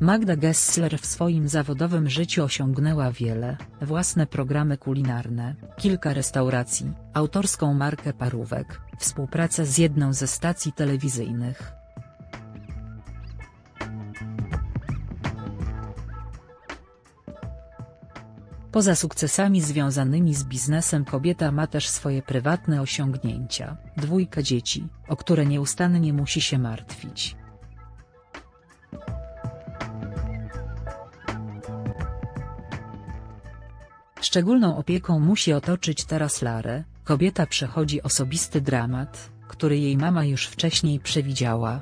Magda Gessler w swoim zawodowym życiu osiągnęła wiele, własne programy kulinarne, kilka restauracji, autorską markę parówek, współpracę z jedną ze stacji telewizyjnych. Poza sukcesami związanymi z biznesem kobieta ma też swoje prywatne osiągnięcia, dwójkę dzieci, o które nieustannie musi się martwić. Szczególną opieką musi otoczyć teraz Larę, kobieta przechodzi osobisty dramat, który jej mama już wcześniej przewidziała.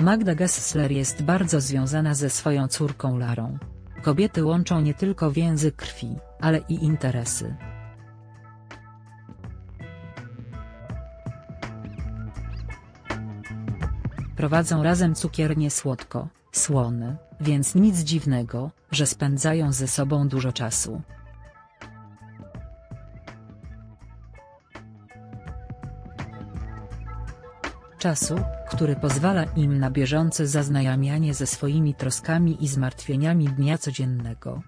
Magda Gessler jest bardzo związana ze swoją córką Larą. Kobiety łączą nie tylko więzy krwi, ale i interesy. Prowadzą razem cukiernię słodko, słony, więc nic dziwnego, że spędzają ze sobą dużo czasu. Czasu, który pozwala im na bieżące zaznajamianie ze swoimi troskami i zmartwieniami dnia codziennego.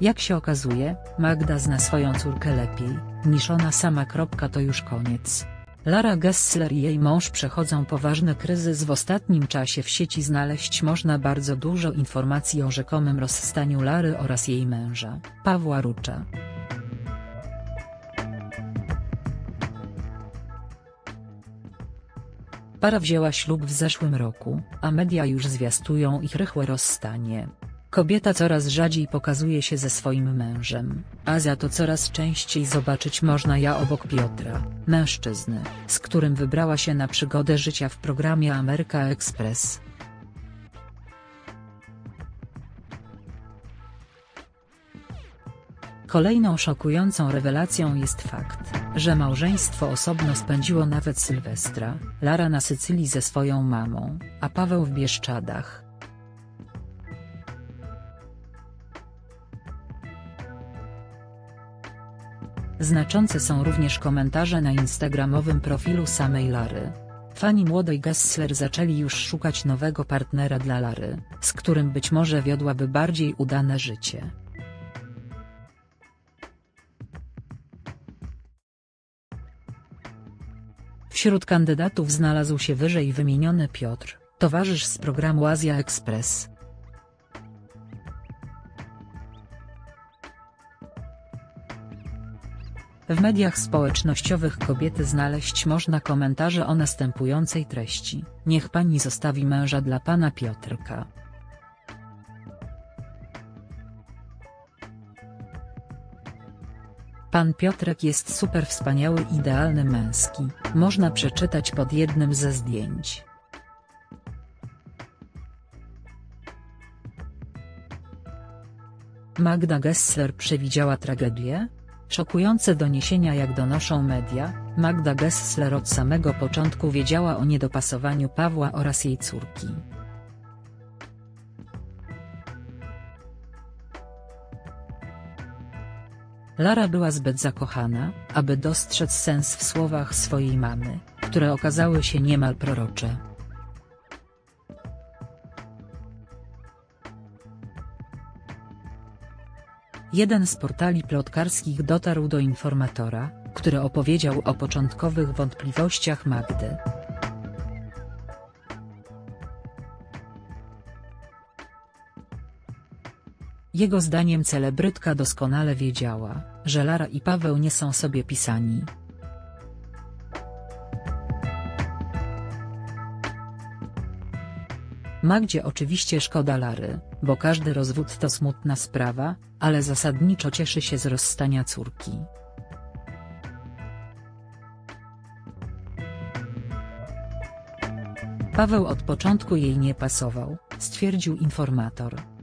Jak się okazuje, Magda zna swoją córkę lepiej, niż ona sama. To już koniec. Lara Gessler i jej mąż przechodzą poważny kryzys w ostatnim czasie w sieci znaleźć można bardzo dużo informacji o rzekomym rozstaniu Lary oraz jej męża, Pawła Rucza. Para wzięła ślub w zeszłym roku, a media już zwiastują ich rychłe rozstanie. Kobieta coraz rzadziej pokazuje się ze swoim mężem, a za to coraz częściej zobaczyć można ja obok Piotra, mężczyzny, z którym wybrała się na przygodę życia w programie Ameryka Express. Kolejną szokującą rewelacją jest fakt, że małżeństwo osobno spędziło nawet Sylwestra, Lara na Sycylii ze swoją mamą, a Paweł w Bieszczadach. Znaczące są również komentarze na instagramowym profilu samej Lary. Fani młodej Gessler zaczęli już szukać nowego partnera dla Lary, z którym być może wiodłaby bardziej udane życie. Wśród kandydatów znalazł się wyżej wymieniony Piotr, towarzysz z programu Azja Express. W mediach społecznościowych kobiety znaleźć można komentarze o następującej treści, niech pani zostawi męża dla pana Piotrka. Pan Piotrek jest super wspaniały idealny męski, można przeczytać pod jednym ze zdjęć. Magda Gessler przewidziała tragedię? Szokujące doniesienia jak donoszą media, Magda Gessler od samego początku wiedziała o niedopasowaniu Pawła oraz jej córki. Lara była zbyt zakochana, aby dostrzec sens w słowach swojej mamy, które okazały się niemal prorocze. Jeden z portali plotkarskich dotarł do informatora, który opowiedział o początkowych wątpliwościach Magdy. Jego zdaniem celebrytka doskonale wiedziała, że Lara i Paweł nie są sobie pisani. Magdzie oczywiście szkoda Lary, bo każdy rozwód to smutna sprawa, ale zasadniczo cieszy się z rozstania córki. Paweł od początku jej nie pasował, stwierdził informator.